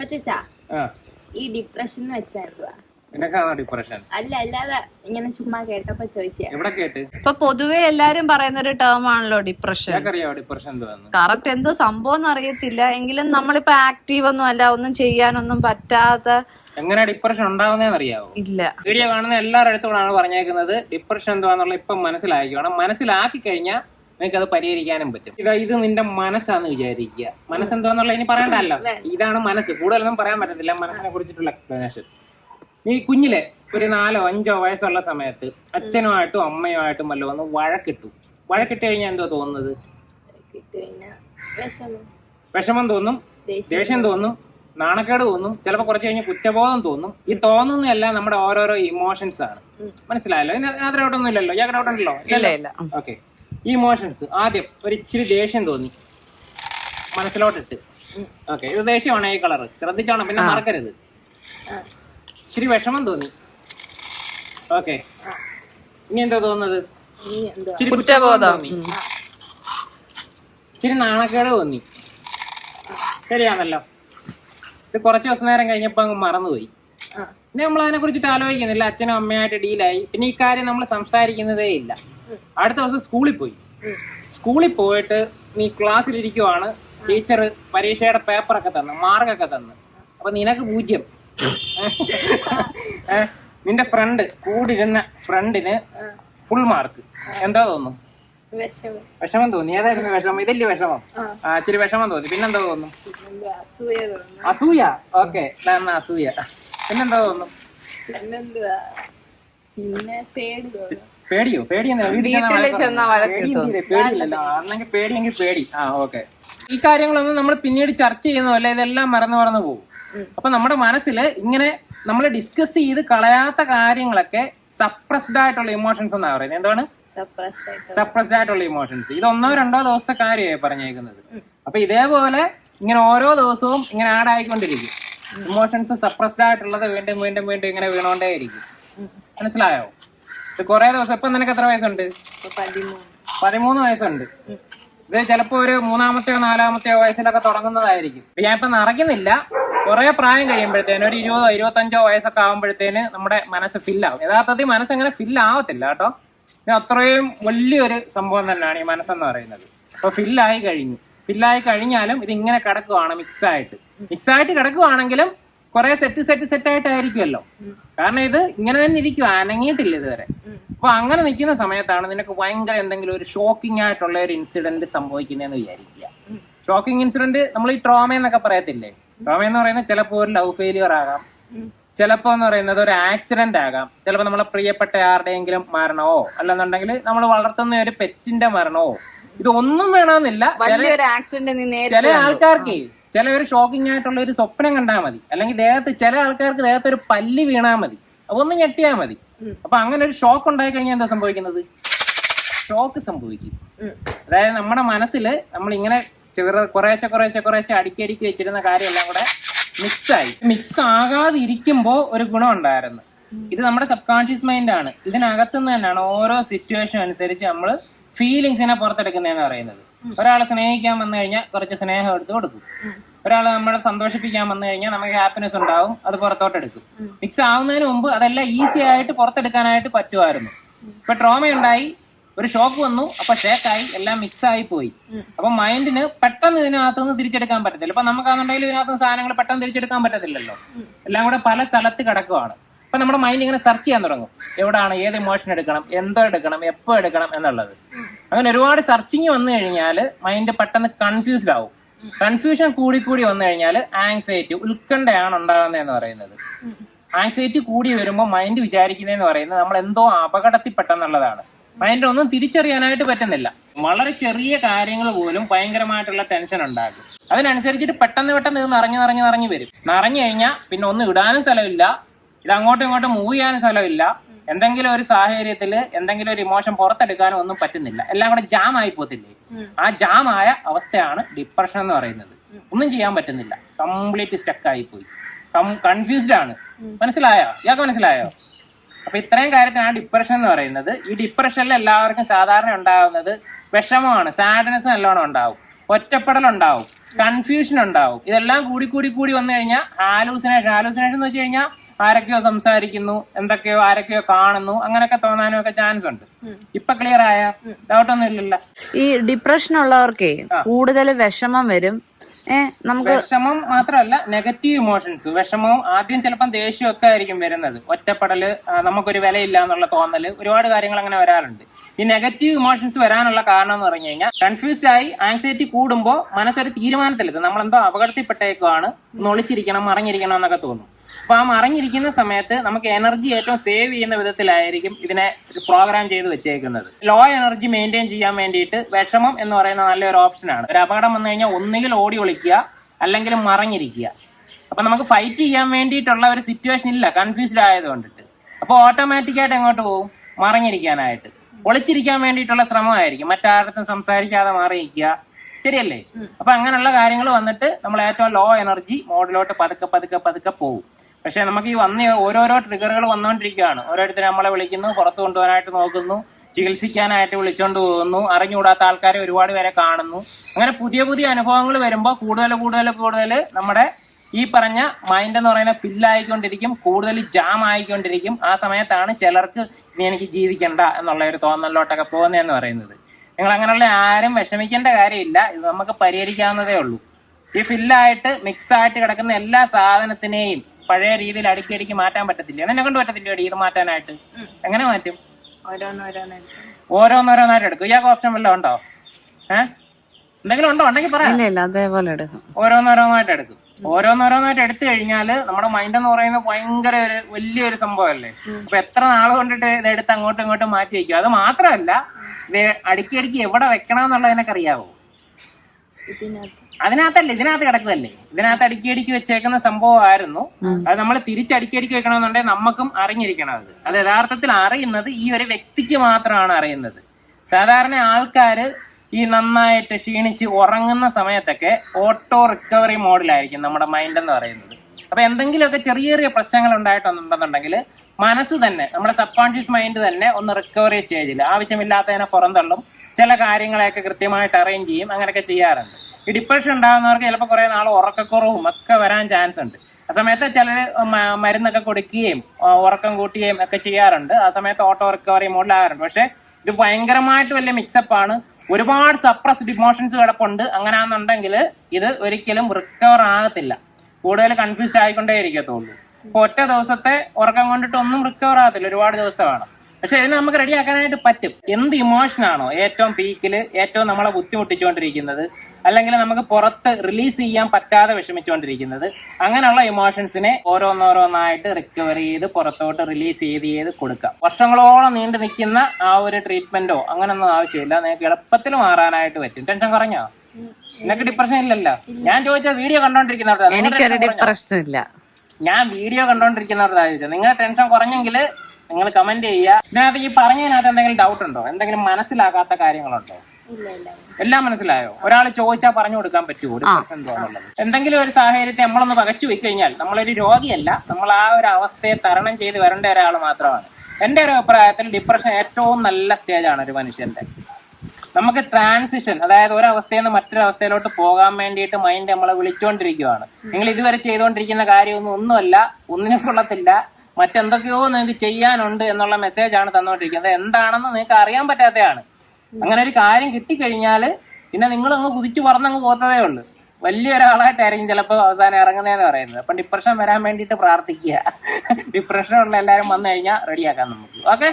കൊച്ചാ ഈ depression depression അല്ല അല്ലാതെ ഇങ്ങനെ ചുമ്മാ കേട്ടപ്പോ ചോദിച്ചാ. എവിടെ കേട്ട്? ഇപ്പൊ പൊതുവെ എല്ലാരും പറയുന്ന ഒരു ടേം ആണല്ലോ ഡിപ്രഷൻ ഡിപ്രഷൻ കറക്റ്റ് എന്തോ സംഭവം എന്ന് അറിയത്തില്ല. എങ്കിലും നമ്മളിപ്പോ ആക്റ്റീവ് ഒന്നും അല്ല ഒന്നും ചെയ്യാനൊന്നും പറ്റാത്ത എങ്ങനെ ഡിപ്രഷൻ ഉണ്ടാവുന്നതെന്ന് അറിയാവോ? ഇല്ല. വീഡിയോ കാണുന്ന എല്ലാവരുടെ അടുത്തോടാണ് പറഞ്ഞേക്കുന്നത് ഡിപ്രഷൻ എന്താണെന്നുള്ള ഇപ്പം മനസ്സിലാക്കിക്കണം മനസ്സിലാക്കി കഴിഞ്ഞാൽ നിനക്ക് അത് പരിഹരിക്കാനും പറ്റും. ഇതാ ഇത് നിന്റെ മനസ്സാന്ന് വിചാരിക്കുക. മനസ്സെന്തോന്നുള്ള ഇനി പറയണ്ടല്ലോ. ഇതാണ് മനസ്സ്. കൂടുതലൊന്നും പറയാൻ പറ്റത്തില്ല. മനസ്സിനെ കുറിച്ചിട്ടുള്ള എക്സ്പ്ലനേഷൻ നീ കുഞ്ഞിലെ ഒരു നാലോ അഞ്ചോ വയസ്സുള്ള സമയത്ത് അച്ഛനുമായിട്ടും അമ്മയുമായിട്ടും വല്ല വന്ന് വഴക്കിട്ടു. വഴക്കിട്ട് കഴിഞ്ഞാൽ എന്തോ തോന്നുന്നത്? വിഷമം. തോന്നും ദേഷ്യം തോന്നും. നാണക്കേട് തോന്നും ചിലപ്പോൾ കുറച്ച് കഴിഞ്ഞ് കുറ്റബോധം തോന്നും. ഈ തോന്നുന്നതെല്ലാം നമ്മുടെ ഓരോരോ ഇമോഷൻസ് ആണ്. മനസ്സിലായല്ലോ? ഇതിനകത്ത് ഡൗട്ടൊന്നും ഇല്ലല്ലോ? ഇയാൾക്ക് ഡൗട്ട് ഉണ്ടല്ലോ? ഇല്ല ഇല്ല. ഉം. ഓക്കെ ഇമോഷൻസ് ആദ്യം ഒരു ഇച്ചിരി ദേഷ്യം തോന്നി. മനസ്സിലോട്ടിട്ട്. ഓക്കെ ഇത് ദേഷ്യമാണ് ഈ കളർ ശ്രദ്ധിച്ചോണം പിന്നെ മറക്കരുത്. ഇച്ചിരി വിഷമം തോന്നി. ഓക്കെ ഇനി എന്താ തോന്നുന്നത്? ഇച്ചിരി കുറ്റബോധം. തോന്നി. ഇച്ചിരി നാണക്കേട് തോന്നി. ശരിയാണല്ലോ. ഇത് കുറച്ച് ദിവസം നേരം കഴിഞ്ഞപ്പോ അങ്ങ് മറന്നുപോയി. പിന്നെ നമ്മൾ അതിനെ കുറിച്ചിട്ട് ആലോചിക്കുന്നില്ല. അച്ഛനും അമ്മയായിട്ട് ഡീലായി. പിന്നെ ഈ കാര്യം നമ്മൾ സംസാരിക്കുന്നതേ ഇല്ല. അടുത്ത ദിവസം സ്കൂളിൽ പോയി. സ്കൂളിൽ പോയിട്ട് നീ ക്ലാസ്സിൽ ഇരിക്കുവാണ് ടീച്ചർ പരീക്ഷയുടെ പേപ്പറൊക്കെ തന്നു മാർക്കൊക്കെ തന്നു. അപ്പൊ നിനക്ക് പൂജ്യം. നിന്റെ ഫ്രണ്ട് കൂടിരുന്ന ഫ്രണ്ടിന് ഫുൾ മാർക്ക്. എന്താ തോന്നുന്നു? വിഷമം. തോന്നി. ഏതായിരുന്നു വിഷമം? ഇതല്ലേ വിഷമം? ആ. ഇച്ചിരി വിഷമം തോന്നി. പിന്നെന്താ തോന്നുന്നു? അസൂയ ഓക്കെ. അസൂയ. പിന്നെന്താ തോന്നും പിന്നെന്തുവാ? പിന്നെ പേടി തോന്നുന്നു പേടിയോ? പേടി? വീട്ടിൽ ചെന്നാ വഴക്ക് കിട്ടും. പേടിയില്ലല്ലോ. പേടിയെങ്കിൽ പേടി. ആ ഓക്കെ. ഈ കാര്യങ്ങളൊന്നും നമ്മൾ പിന്നീട് ചർച്ച ചെയ്യുന്നതല്ല ഇതെല്ലാം മറന്നു മറന്നു പോകും. അപ്പൊ നമ്മുടെ മനസ്സിൽ ഇങ്ങനെ നമ്മൾ ഡിസ്കസ് ചെയ്ത് കളയാത്ത കാര്യങ്ങളൊക്കെ സപ്രസ്ഡ് ആയിട്ടുള്ള ഇമോഷൻസ് എന്നാ പറയുന്നത്. എന്താണ് സപ്രസ് സപ്രസ്ഡ് ആയിട്ടുള്ള ഇമോഷൻസ് ഇത് ഒന്നോ രണ്ടോ ദിവസത്തെ കാര്യമായി പറഞ്ഞേക്കുന്നത്. അപ്പൊ ഇതേപോലെ ഇങ്ങനെ ഓരോ ദിവസവും ഇങ്ങനെ ആഡ് ആയിക്കൊണ്ടിരിക്കും. ഇമോഷൻസ് സപ്രസ്ഡ് ആയിട്ടുള്ളത് വീണ്ടും വീണ്ടും വീണ്ടും ഇങ്ങനെ വീണോണ്ടേ ഇരിക്കും മനസ്സിലായോ? ഇത് കുറെ ദിവസം ഇപ്പൊ നിനക്ക് എത്ര വയസ്സുണ്ട്? പതിമൂന്ന്. വയസ്സുണ്ട്. ഇത് ചിലപ്പോ ഒരു മൂന്നാമത്തെയോ നാലാമത്തെയോ വയസ്സിലൊക്കെ തുടങ്ങുന്നതായിരിക്കും. ഇപ്പൊ ഞാൻ ഇപ്പൊ നിറയ്ക്കുന്നില്ല. കുറെ പ്രായം കഴിയുമ്പോഴത്തേന് ഒരു ഇരുപതോ ഇരുപത്തഞ്ചോ വയസ്സൊക്കെ ആകുമ്പോഴത്തേന് നമ്മുടെ മനസ്സ് ഫില്ലാവും യഥാർത്ഥത്തിൽ മനസ്സ് അങ്ങനെ ഫില്ലാവത്തില്ല കേട്ടോ. ഇത് അത്രയും വലിയൊരു സംഭവം തന്നെയാണ് ഈ മനസ്സെന്ന് പറയുന്നത്. അപ്പൊ ഫില്ലായി കഴിഞ്ഞു. ഫില്ലായി കഴിഞ്ഞാലും ഇത് ഇങ്ങനെ കിടക്കുവാണ് മിക്സ് ആയിട്ട് മിക്സ് ആയിട്ട് കിടക്കുവാണെങ്കിലും കുറെ സെറ്റ് സെറ്റ് സെറ്റ് ആയിട്ടായിരിക്കുമല്ലോ കാരണം ഇത് ഇങ്ങനെ തന്നെ ഇരിക്കും അനങ്ങിയിട്ടില്ല ഇതുവരെ. അപ്പൊ അങ്ങനെ നിൽക്കുന്ന സമയത്താണ് നിനക്ക് ഭയങ്കര എന്തെങ്കിലും ഒരു ഷോക്കിംഗ് ആയിട്ടുള്ള ഒരു ഇൻസിഡന്റ് സംഭവിക്കുന്നതെന്ന് വിചാരിക്കുക. ഷോക്കിംഗ് ഇൻസിഡന്റ് നമ്മൾ ഈ ട്രോമ എന്നൊക്കെ പറയത്തില്ലേ? ട്രോമ എന്ന് പറയുന്നത് ചിലപ്പോൾ ഒരു ലവ് ഫെയിലിയർ ആകാം. ചിലപ്പോൾ എന്ന് പറയുന്നത് ഒരു ആക്സിഡന്റ് ആകാം. ചിലപ്പോൾ നമ്മളെ പ്രിയപ്പെട്ട ആരുടെയെങ്കിലും മരണമോ അല്ലെന്നുണ്ടെങ്കിൽ നമ്മൾ വളർത്തുന്ന ഒരു പെറ്റിന്റെ മരണമോ ഇതൊന്നും വേണമെന്നില്ല. വലിയൊരു ആക്സിഡന്റ് നീ നേരിട്ട് ചില ആൾക്കാർക്ക് ചില ഒരു ഷോക്കിംഗ് ആയിട്ടുള്ള ഒരു സ്വപ്നം കണ്ടാൽ മതി. അല്ലെങ്കിൽ ദേഹത്ത് ചില ആൾക്കാർക്ക് ദേഹത്ത് ഒരു പല്ലി വീണാൽ മതി. അതൊന്ന് ഞെട്ടിയാൽ മതി. അപ്പൊ അങ്ങനെ ഒരു ഷോക്ക് ഉണ്ടായി കഴിഞ്ഞാൽ എന്താ സംഭവിക്കുന്നത്? ഷോക്ക് സംഭവിക്കും. അതായത് നമ്മുടെ മനസ്സിൽ നമ്മൾ ഇങ്ങനെ ചെറു കുറേശ്ശെ കുറേശ്ശെ കുറേശ്ശെ അടുക്കി അടുക്കി വെച്ചിരുന്ന കാര്യമെല്ലാം കൂടെ മിക്സായി മിക്സ് ആകാതെ ഇരിക്കുമ്പോ ഒരു ഗുണം ഉണ്ടായിരുന്നു. ഇത് നമ്മുടെ സബ് കോൺഷ്യസ് മൈൻഡ് ആണ്. ഇതിനകത്തുനിന്ന് തന്നെയാണ് ഓരോ സിറ്റുവേഷൻ അനുസരിച്ച് നമ്മൾ ഫീലിങ്സിനെ പുറത്തെടുക്കുന്നതെന്ന് പറയുന്നത്. ഒരാളെ സ്നേഹിക്കാൻ വന്നു കഴിഞ്ഞാൽ കുറച്ച് സ്നേഹം എടുത്ത് കൊടുക്കും. ഒരാളെ നമ്മളെ സന്തോഷിപ്പിക്കാൻ വന്നു കഴിഞ്ഞാൽ നമുക്ക് ഹാപ്പിനെസ് ഉണ്ടാവും അത് പുറത്തോട്ട് എടുക്കും മിക്സ് ആവുന്നതിന് മുമ്പ് അതെല്ലാം ഈസി ആയിട്ട് പുറത്തെടുക്കാനായിട്ട് പറ്റുമായിരുന്നു. ഇപ്പൊ ട്രോമ ഉണ്ടായി ഒരു ഷോക്ക് വന്നു അപ്പൊ ഷേക്കായി എല്ലാം മിക്സ് ആയി പോയി. അപ്പൊ മൈൻഡിന് പെട്ടെന്ന് ഇതിനകത്ത് നിന്ന് തിരിച്ചെടുക്കാൻ പറ്റത്തില്ല. ഇപ്പൊ നമുക്കാണെന്നുണ്ടെങ്കിൽ ഇതിനകത്ത് സാധനങ്ങൾ പെട്ടെന്ന് തിരിച്ചെടുക്കാൻ പറ്റത്തില്ലല്ലോ. എല്ലാം കൂടെ പല സ്ഥലത്ത് കിടക്കുവാണ്. അപ്പൊ നമ്മുടെ മൈൻഡ് ഇങ്ങനെ സെർച്ച് ചെയ്യാൻ തുടങ്ങും. എവിടാണ് ഏത് ഇമോഷൻ എടുക്കണം എന്തോ എടുക്കണം എപ്പോ എടുക്കണം എന്നുള്ളത്. അങ്ങനെ ഒരുപാട് സെർച്ചിങ് വന്നു കഴിഞ്ഞാൽ മൈൻഡ് പെട്ടെന്ന് കൺഫ്യൂസ്ഡ് ആവും. കൺഫ്യൂഷൻ കൂടി കൂടി വന്നു കഴിഞ്ഞാൽ ആങ്സൈറ്റി ഉത്കണ്ഠയാണ് ഉണ്ടാകുന്നതെന്ന് പറയുന്നത്. ആങ്സൈറ്റി കൂടി വരുമ്പോൾ മൈൻഡ് വിചാരിക്കുന്നതെന്ന് പറയുന്നത് നമ്മൾ എന്തോ അപകടത്തിൽപ്പെട്ടെന്നുള്ളതാണ് മൈൻഡ് ഒന്നും തിരിച്ചറിയാനായിട്ട് പറ്റുന്നില്ല. വളരെ ചെറിയ കാര്യങ്ങൾ പോലും ഭയങ്കരമായിട്ടുള്ള ടെൻഷൻ ഉണ്ടാകും. അതിനനുസരിച്ചിട്ട് പെട്ടെന്ന് പെട്ടെന്ന് ഇത് നിറഞ്ഞു നിറഞ്ഞു നിറഞ്ഞു വരും. നിറഞ്ഞു കഴിഞ്ഞാൽ പിന്നെ ഒന്നും ഇടാനും സ്ഥലമില്ല. ഇത് അങ്ങോട്ടും ഇങ്ങോട്ടും മൂവ് ചെയ്യാനും സ്ഥലമില്ല. എന്തെങ്കിലും ഒരു സാഹചര്യത്തിൽ എന്തെങ്കിലും ഒരു ഇമോഷൻ പുറത്തെടുക്കാനും ഒന്നും പറ്റുന്നില്ല. എല്ലാം കൂടെ ജാം ആയി പോകത്തില്ലേ? ആ ജാം ആയ അവസ്ഥയാണ് ഡിപ്രഷൻ എന്ന് പറയുന്നത്. ഒന്നും ചെയ്യാൻ പറ്റുന്നില്ല. കംപ്ലീറ്റ് സ്റ്റക്ക് ആയി പോയി. കൺഫ്യൂസ്ഡ് ആണ്. മനസ്സിലായോ? ഇയാൾക്ക് മനസ്സിലായോ? അപ്പൊ ഇത്രയും കാര്യത്തിനാണ് ഡിപ്രഷൻ എന്ന് പറയുന്നത്. ഈ ഡിപ്രഷനിൽ എല്ലാവർക്കും സാധാരണ ഉണ്ടാകുന്നത് വിഷമമാണ്. സാഡ്നെസ് നല്ലോണം ഉണ്ടാവും. ഒറ്റപ്പെടൽ ഉണ്ടാവും കൺഫ്യൂഷൻ ഉണ്ടാവും. ഇതെല്ലാം കൂടി കൂടി കൂടി വന്നു കഴിഞ്ഞാൽ ഹാലൂസിനേഷൻ ഹാലൂസിനേഷൻ എന്ന് വെച്ച് കഴിഞ്ഞാൽ ആരൊക്കെയോ സംസാരിക്കുന്നു എന്തൊക്കെയോ ആരൊക്കെയോ കാണുന്നു അങ്ങനെയൊക്കെ തോന്നാനും ഒക്കെ ചാൻസ് ഉണ്ട് ഇപ്പൊ ക്ലിയർ ആയ? ഡൗട്ട് ഒന്നും ഇല്ലല്ലോ. ഈ ഡിപ്രഷൻ ഉള്ളവർക്കേ കൂടുതൽ വിഷമം വരും. നമുക്ക് വിഷമം മാത്രമല്ല നെഗറ്റീവ് ഇമോഷൻസ് വിഷമവും ആദ്യം ചിലപ്പം ദേഷ്യമൊക്കെ ആയിരിക്കും വരുന്നത്. ഒറ്റപ്പെടൽ നമുക്കൊരു വിലയില്ല എന്നുള്ള തോന്നൽ ഒരുപാട് കാര്യങ്ങൾ അങ്ങനെ വരാറുണ്ട്. ഈ നെഗറ്റീവ് ഇമോഷൻസ് വരാനുള്ള കാരണം എന്ന് പറഞ്ഞു കഴിഞ്ഞാൽ കൺഫ്യൂസ്ഡ് ആയി ആങ്സൈറ്റി കൂടുമ്പോൾ മനസ്സൊരു തീരുമാനത്തിലെത്തും നമ്മളെന്തോ അപകടത്തിൽപ്പെട്ടേക്കുവാണ് നൊളിച്ചിരിക്കണം മറഞ്ഞിരിക്കണം എന്നൊക്കെ തോന്നും. അപ്പൊ ആ മറിഞ്ഞിരിക്കുന്ന സമയത്ത് നമുക്ക് എനർജി ഏറ്റവും സേവ് ചെയ്യുന്ന വിധത്തിലായിരിക്കും ഇതിനെ ഒരു പ്രോഗ്രാം ചെയ്ത് വെച്ചേക്കുന്നത്. ലോ എനർജി മെയിന്റെയിൻ ചെയ്യാൻ വേണ്ടിയിട്ട് വിഷമം എന്ന് പറയുന്ന നല്ലൊരു ഓപ്ഷനാണ് ഒരു അപകടം വന്നു കഴിഞ്ഞാൽ ഒന്നുകിൽ ഓടി ഒളിക്കുക അല്ലെങ്കിൽ മറിഞ്ഞിരിക്കുക. അപ്പൊ നമുക്ക് ഫൈറ്റ് ചെയ്യാൻ വേണ്ടിയിട്ടുള്ള ഒരു സിറ്റുവേഷൻ ഇല്ല കൺഫ്യൂസ്ഡ് ആയത് കൊണ്ടിട്ട് അപ്പോൾ ഓട്ടോമാറ്റിക്കായിട്ട് എങ്ങോട്ട് പോകും? മറഞ്ഞിരിക്കാനായിട്ട്. ഒളിച്ചിരിക്കാൻ വേണ്ടിയിട്ടുള്ള ശ്രമമായിരിക്കും. മറ്റാരുടെ സംസാരിക്കാതെ മാറി നിൽക്കുക ശരിയല്ലേ അപ്പൊ അങ്ങനെയുള്ള കാര്യങ്ങൾ വന്നിട്ട് നമ്മൾ ഏറ്റവും ലോ എനർജി മോഡിലോട്ട് പതുക്കെ പതുക്കെ പതുക്കെ പോകും പക്ഷെ നമുക്ക് ഈ വന്ന ഓരോരോ ട്രിഗറുകൾ വന്നുകൊണ്ടിരിക്കുകയാണ്. ഓരോരുത്തർ നമ്മളെ വിളിക്കുന്നു പുറത്തു കൊണ്ടുപോകാനായിട്ട് നോക്കുന്നു ചികിത്സിക്കാനായിട്ട് വിളിച്ചുകൊണ്ട് പോകുന്നു അറിഞ്ഞുകൂടാത്ത ആൾക്കാരെ ഒരുപാട് പേരെ കാണുന്നു. അങ്ങനെ പുതിയ പുതിയ അനുഭവങ്ങൾ വരുമ്പോൾ കൂടുതൽ കൂടുതൽ കൂടുതൽ നമ്മുടെ ഈ പറഞ്ഞ മൈൻഡ് എന്ന് പറയുന്ന ഫില്ലായിക്കൊണ്ടിരിക്കും കൂടുതൽ ജാം ആയിക്കൊണ്ടിരിക്കും. ആ സമയത്താണ് ചിലർക്ക് ഇനി എനിക്ക് ജീവിക്കണ്ട എന്നുള്ള ഒരു തോന്നലിലോട്ടൊക്കെ പോകുന്നതെന്ന് പറയുന്നത്. നിങ്ങൾ അങ്ങനെയുള്ള ആരും വിഷമിക്കേണ്ട കാര്യമില്ല. ഇത് നമുക്ക് പരിഹരിക്കാവുന്നതേ ഉള്ളൂ. ഈ ഫില്ലായിട്ട് മിക്സായിട്ട് കിടക്കുന്ന എല്ലാ സാധനത്തിനെയും പഴയ രീതിയിൽ അടുക്കി അടുക്കി മാറ്റാൻ പറ്റത്തില്ല. എന്നെ കൊണ്ട് പറ്റത്തില്ല ഇത് മാറ്റാനായിട്ട്. എങ്ങനെ മാറ്റും? ഓരോന്നോരോന്നായിട്ട്. ഓരോന്നോരോന്നായിട്ട് എടുക്കും. ഇയാൾക്ക് ഓപ്ഷൻ വല്ലതും ഉണ്ടോ? ഏഹ് എന്തെങ്കിലും ഉണ്ടോ? ഉണ്ടെങ്കിൽ പറയാം ഇല്ല ഇല്ല അതേപോലെ എടുക്കും. ഓരോന്നോരോന്നായിട്ട് എടുക്കും. ഓരോന്നോരോന്നായിട്ട് എടുത്തു കഴിഞ്ഞാൽ നമ്മുടെ മൈൻഡ് എന്ന് പറയുന്നത് ഭയങ്കര ഒരു വലിയൊരു സംഭവമല്ലേ? അപ്പൊ എത്ര നാൾ കൊണ്ടിട്ട് ഇത് എടുത്ത് അങ്ങോട്ടും ഇങ്ങോട്ടും മാറ്റി വയ്ക്കും അത് മാത്രമല്ല ഇത് അടുക്കി അടുക്കി എവിടെ വെക്കണം എന്നുള്ളതിനൊക്കെ അറിയാവോ അതിനകത്തല്ലേ ഇതിനകത്ത് കിടക്കുന്നതല്ലേ? ഇതിനകത്ത് അടുക്കി അടുക്കി വെച്ചേക്കുന്ന സംഭവമായിരുന്നു. അത് നമ്മൾ തിരിച്ചടുക്കി അടുക്കി വെക്കണമെന്നുണ്ടെങ്കിൽ നമുക്കും അറിഞ്ഞിരിക്കണം അത്. അത് യഥാർത്ഥത്തിൽ അറിയുന്നത് ഈ ഒരു വ്യക്തിക്ക് മാത്രമാണ് അറിയുന്നത്. സാധാരണ ആൾക്കാര് ഈ നന്നായിട്ട് ക്ഷീണിച്ച് ഉറങ്ങുന്ന സമയത്തൊക്കെ ഓട്ടോ റിക്കവറി മോഡിലായിരിക്കും നമ്മുടെ മൈൻഡ് എന്ന് പറയുന്നത്. അപ്പൊ എന്തെങ്കിലുമൊക്കെ ചെറിയ ചെറിയ പ്രശ്നങ്ങൾ ഉണ്ടായിട്ടുണ്ടെന്നുണ്ടെങ്കിൽ മനസ്സ് തന്നെ നമ്മുടെ സബ് കോൺഷ്യസ് മൈൻഡ് തന്നെ ഒന്ന് റിക്കവറി സ്റ്റേജിൽ ആവശ്യമില്ലാത്തതിനെ പുറന്തള്ളും ചില കാര്യങ്ങളെയൊക്കെ കൃത്യമായിട്ട് അറേഞ്ച് ചെയ്യും അങ്ങനെയൊക്കെ ചെയ്യാറുണ്ട്. ഈ ഡിപ്രഷൻ ഉണ്ടാകുന്നവർക്ക് ചിലപ്പോൾ കുറെ നാൾ ഉറക്കക്കുറവും ഒക്കെ വരാൻ ചാൻസ് ഉണ്ട്. ആ സമയത്ത് ചിലർ മരുന്നൊക്കെ കൊടുക്കുകയും ഉറക്കം കൂട്ടുകയും ഒക്കെ ചെയ്യാറുണ്ട്. ആ സമയത്ത് ഓട്ടോ റിക്കവറി മോഡിലാകാറുണ്ട് പക്ഷേ ഇത് ഭയങ്കരമായിട്ട് വലിയ മിക്സപ്പ് ആണ്. ഒരുപാട് സപ്രസ്ഡ് ഇമോഷൻസ് കിടപ്പുണ്ട്. അങ്ങനെയാണെന്നുണ്ടെങ്കിൽ ഇത് ഒരിക്കലും റിക്കവർ ആകത്തില്ല. കൂടുതൽ കൺഫ്യൂസ്ഡ് ആയിക്കൊണ്ടേ ഇരിക്കത്തുള്ളൂ. ഇപ്പൊ ഒറ്റ ദിവസത്തെ ഉറക്കം കൊണ്ടിട്ട് ഒന്നും റിക്കവർ ആകത്തില്ല. ഒരുപാട് ദിവസം വേണം പക്ഷെ അതിന് നമുക്ക് റെഡിയാക്കാനായിട്ട് പറ്റും. എന്ത് ഇമോഷൻ ആണോ ഏറ്റവും പീക്കിൽ ഏറ്റവും നമ്മളെ ബുദ്ധിമുട്ടിച്ചുകൊണ്ടിരിക്കുന്നത് അല്ലെങ്കിൽ നമുക്ക് പുറത്ത് റിലീസ് ചെയ്യാൻ പറ്റാതെ വിഷമിച്ചുകൊണ്ടിരിക്കുന്നത് അങ്ങനെയുള്ള ഇമോഷൻസിനെ ഓരോന്നോരോന്നായിട്ട് റിക്കവർ ചെയ്ത് പുറത്തോട്ട് റിലീസ് ചെയ്ത് ചെയ്ത് കൊടുക്കാം. വർഷങ്ങളോളം നീണ്ടു നിൽക്കുന്ന ആ ഒരു ട്രീറ്റ്മെന്റോ അങ്ങനൊന്നും ആവശ്യമില്ല. നിങ്ങൾക്ക് എളുപ്പത്തിൽ മാറാനായിട്ട് പറ്റും. ടെൻഷൻ കുറഞ്ഞോ? നിനക്ക് ഡിപ്രഷൻ ഇല്ലല്ലോ. ഞാൻ ചോദിച്ച വീഡിയോ കണ്ടോണ്ടിരിക്കുന്നവരുടെ എനിക്കൊരു ഡിപ്രഷൻ ഇല്ല. ഞാൻ വീഡിയോ കണ്ടോണ്ടിരിക്കുന്നവരുടെ ചോദിച്ചത്. നിങ്ങൾ ടെൻഷൻ കുറഞ്ഞെങ്കിൽ നിങ്ങൾ കമന്റ് ചെയ്യുക. ഇതിനകത്ത് ഈ പറഞ്ഞതിനകത്ത് എന്തെങ്കിലും ഡൗട്ട് ഉണ്ടോ? എന്തെങ്കിലും മനസ്സിലാകാത്ത കാര്യങ്ങളുണ്ടോ? എല്ലാം മനസ്സിലായോ? ഒരാൾ ചോദിച്ചാൽ പറഞ്ഞു കൊടുക്കാൻ പറ്റുമോ? ഡിപ്രഷൻ എന്തെങ്കിലും ഒരു സാഹചര്യത്തെ നമ്മളൊന്ന് പകച്ചു പോയി കഴിഞ്ഞാൽ നമ്മളൊരു രോഗിയല്ല. നമ്മൾ ആ ഒരു അവസ്ഥയെ തരണം ചെയ്ത് വരേണ്ട ഒരാൾ മാത്രമാണ്. എന്റെ ഒരു അഭിപ്രായത്തിൽ ഡിപ്രഷൻ ഏറ്റവും നല്ല സ്റ്റേജാണ് ഒരു മനുഷ്യന്റെ നമുക്ക് ട്രാൻസിഷൻ അതായത് ഒരവസ്ഥയിൽ നിന്ന് മറ്റൊരു അവസ്ഥയിലോട്ട് പോകാൻ വേണ്ടിയിട്ട് മൈൻഡ് നമ്മളെ വിളിച്ചുകൊണ്ടിരിക്കുകയാണ് നിങ്ങൾ ഇതുവരെ ചെയ്തുകൊണ്ടിരിക്കുന്ന കാര്യമൊന്നും ഒന്നുമല്ല ഒന്നിനും കൊള്ളത്തില്ല. മറ്റെന്തൊക്കെയോ നിങ്ങൾക്ക് ചെയ്യാനുണ്ട് എന്നുള്ള മെസ്സേജ് ആണ് തന്നുകൊണ്ടിരിക്കുന്നത് എന്താണെന്ന് നിങ്ങൾക്ക് അറിയാൻ പറ്റാത്തതാണ് അങ്ങനെ ഒരു കാര്യം കിട്ടിക്കഴിഞ്ഞാൽ പിന്നെ നിങ്ങൾ അങ്ങ് കുതിച്ചു പറന്നങ്ങ് പോത്തതേ ഉള്ളൂ. വലിയ ഒരാളായിട്ടായിരിക്കും ചിലപ്പോൾ അവസാനം ഇറങ്ങുന്നതെന്ന് പറയുന്നത്. അപ്പം ഡിപ്രഷൻ വരാൻ വേണ്ടിയിട്ട് പ്രാർത്ഥിക്കുക. ഡിപ്രഷനുള്ള എല്ലാവരും വന്നു കഴിഞ്ഞാൽ റെഡിയാക്കാം നമുക്ക്. ഓക്കെ